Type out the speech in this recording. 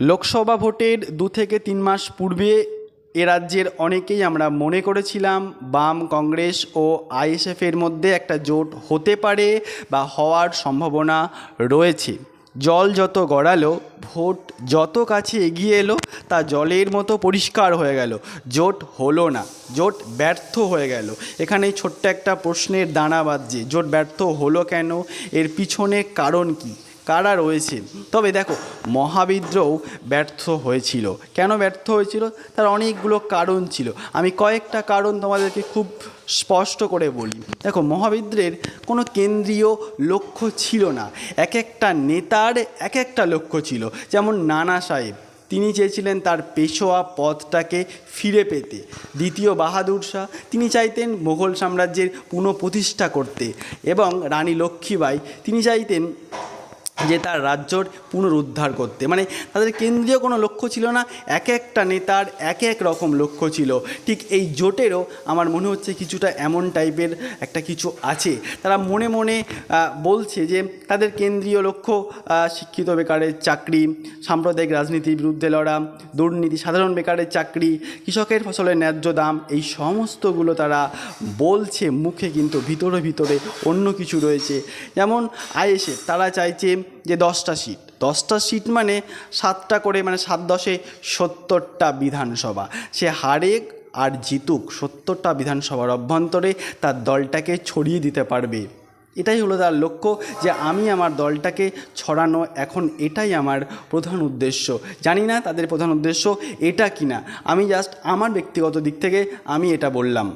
লোকসভা ভোটের দু থেকে তিন মাস পূর্বে এ রাজ্যের অনেকেই আমরা মনে করেছিলাম বাম, কংগ্রেস ও আইএসএফের মধ্যে একটা জোট হতে পারে বা হওয়ার সম্ভাবনা রয়েছে। জল যত গড়ালো, ভোট যত কাছে এগিয়ে এলো, তা জলের মতো পরিষ্কার হয়ে গেল। জোট হলো না, জোট ব্যর্থ হয়ে গেল। এখানে ছোট্ট একটা প্রশ্নের দানা বাজছে জোট ব্যর্থ হলো কেন? এর পিছনে কারণ কী? কারা রয়েছে? তবে দেখো, মহাবিদ্রোহ ব্যর্থ হয়েছিল। কেন ব্যর্থ হয়েছিল? তার অনেকগুলো কারণ ছিল। আমি কয়েকটা কারণ তোমাদেরকে খুব স্পষ্ট করে বলি। দেখো মহাবিদ্রের কোনো কেন্দ্রীয় লক্ষ্য ছিল না। এক একটা নেতার এক একটা লক্ষ্য ছিল। যেমন নানা সাহেব, তিনি চেয়েছিলেন তার পেশোয়া পদটাকে ফিরে পেতে। দ্বিতীয় বাহাদুর শাহ, তিনি চাইতেন মুঘল সাম্রাজ্যের পুনঃপ্রতিষ্ঠা করতে। এবং রানী লক্ষ্মীবাই তিনি চাইতেন যে তার রাজ্যর পুনরুদ্ধার করতে। মানে তাদের কেন্দ্রীয় কোনো লক্ষ্য ছিল না, এক একটা নেতার এক এক রকম লক্ষ্য ছিল। ঠিক এই জোটেরও আমার মনে হচ্ছে কিছুটা এমন টাইপের একটা কিছু আছে। তারা মনে মনে বলছে যে তাদের কেন্দ্রীয় লক্ষ্য শিক্ষিত বেকারের চাকরি, সাম্প্রদায়িক রাজনীতির বিরুদ্ধে লড়া, দুর্নীতি, সাধারণ বেকারের চাকরি, কৃষকের ফসলের ন্যায্য দাম, এই সমস্তগুলো তারা বলছে, মুখে কিন্তু ভিতরে ভিতরে অন্য কিছু রয়েছে। যেমন আইএসএফ, তারা চাইছে যে দশটা সিট দশটা সিট মানে সাতটা করে মানে সাত দশে সত্তরটা বিধানসভা। সে হারেক আর জিতুক সত্তরটা বিধানসভার অভ্যন্তরে তার দলটাকে ছড়িয়ে দিতে পারবে। এটাই হলো তার লক্ষ্য যে আমি আমার দলটাকে ছড়ানো এখন এটাই আমার প্রধান উদ্দেশ্য। জানি না তাদের প্রধান উদ্দেশ্য এটা কিনা। আমি জাস্ট আমার ব্যক্তিগত দিক থেকে আমি এটা বললাম।